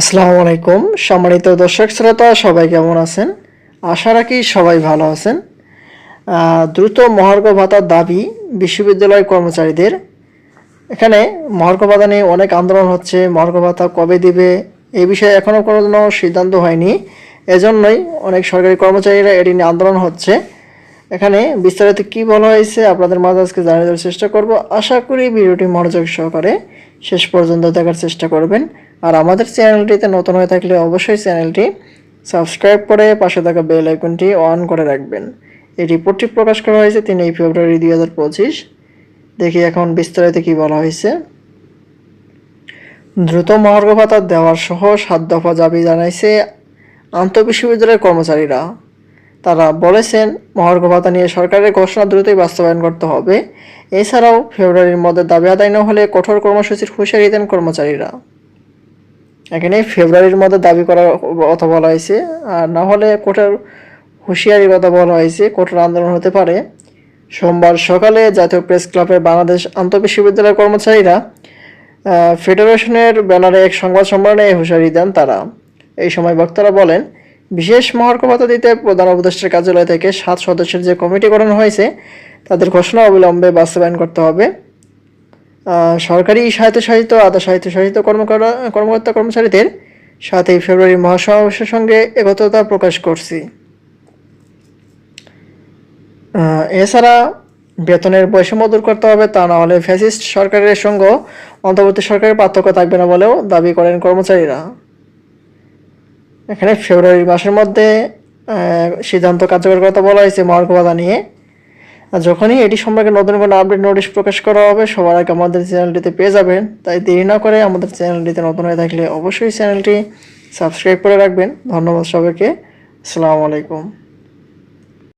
আসসালামু আলাইকুম। সম্মানিত দর্শক শ্রোতা, সবাই কেমন আছেন? আশা রাখি সবাই ভালো আছেন। দ্রুত মহার্ঘ ভাতার দাবি বিশ্ববিদ্যালয় কর্মচারীদের। এখানে মহার্ঘ ভাতা নিয়ে অনেক আন্দোলন হচ্ছে। মহার্ঘ ভাতা কবে দিবে এ বিষয়ে এখনও কোনো সিদ্ধান্ত হয়নি। এজন্যই অনেক সরকারি কর্মচারীরা এটি নিয়ে আন্দোলন হচ্ছে। এখানে বিস্তারিত কি বলা হয়েছে আপনাদের মাঝে আজকে জানিয়ে দেওয়ার চেষ্টা করব। আশা করি ভিডিওটি মনোযোগ সহকারে শেষ পর্যন্ত দেখার চেষ্টা করবেন। আর আমাদের চ্যানেলটিতে নতুন হয়ে থাকলে অবশ্যই চ্যানেলটি সাবস্ক্রাইব করে পাশে থাকা বেল আইকনটি অন করে রাখবেন। এই রিপোর্টটি প্রকাশ করা হয়েছে তিনই ফেব্রুয়ারি দুই হাজার পঁচিশ। দেখি এখন বিস্তারিত কী বলা হয়েছে। দ্রুত মহার্ঘ ভাতা দেওয়ার সহ সাত দফা দাবি জানাইছে আন্তঃবিশ্ববিদ্যালয়ের কর্মচারীরা। তারা বলেছেন, মহার্ঘ ভাতা নিয়ে সরকারের ঘোষণা দ্রুতই বাস্তবায়ন করতে হবে। এছাড়াও ফেব্রুয়ারির মধ্যে দাবি আদায় না হলে কঠোর কর্মসূচির হুঁশিয়ারি দেন কর্মচারীরা। এখানে ফেব্রুয়ারির মধ্যে দাবি করার কথা বলা হয়েছে, আর না হলে কঠোর হুঁশিয়ারির কথা বলা হয়েছে, কঠোর আন্দোলন হতে পারে। সোমবার সকালে জাতীয় প্রেস ক্লাবের বাংলাদেশ আন্তঃবিশ্ববিদ্যালয়ের কর্মচারীরা ফেডারেশনের ব্যানারে এক সংবাদ সম্মেলনে হুঁশিয়ারি দেন তারা। এই সময় বক্তারা বলেন বিশেষ মহার্ঘভাতা দিতে প্রধান উপদেষ্টার কার্যালয় থেকে সাত সদস্যের যে কমিটি গঠন হয়েছে, তাদের ঘোষণা অবিলম্বে বাস্তবায়ন করতে হবে। সরকারি স্বায়ত্তশাসিত, আধা স্বায়ত্তশাসিত কর্মকর্তা কর্মচারীদের সাতই ফেব্রুয়ারি মহাসমাবেশের সঙ্গে একত্রতা প্রকাশ করছি। এছাড়া বেতনের বৈষম্য দূর করতে হবে, তা না হলে ফ্যাসিস্ট সরকারের সঙ্গে অন্তর্বর্তী সরকারের পার্থক্য থাকবে না বলেও দাবি করেন কর্মচারীরা। এখানে ফেব্রুয়ারি মাসের মধ্যে সিদ্ধান্ত কার্যকর কথা বলা হয়েছে মহার্ঘ ভাতা নিয়ে। আর যখনই এটি সম্পর্কে নতুন কোনো আপডেট নোটিশ প্রকাশ করা হবে, সবার আগে আমাদের চ্যানেলটিতে পেয়ে যাবেন। তাই দেরি না করে আমাদের চ্যানেলটিতে নতুন হয়ে থাকলে অবশ্যই চ্যানেলটি সাবস্ক্রাইব করে রাখবেন। ধন্যবাদ সবাইকে। আসসালামু আলাইকুম।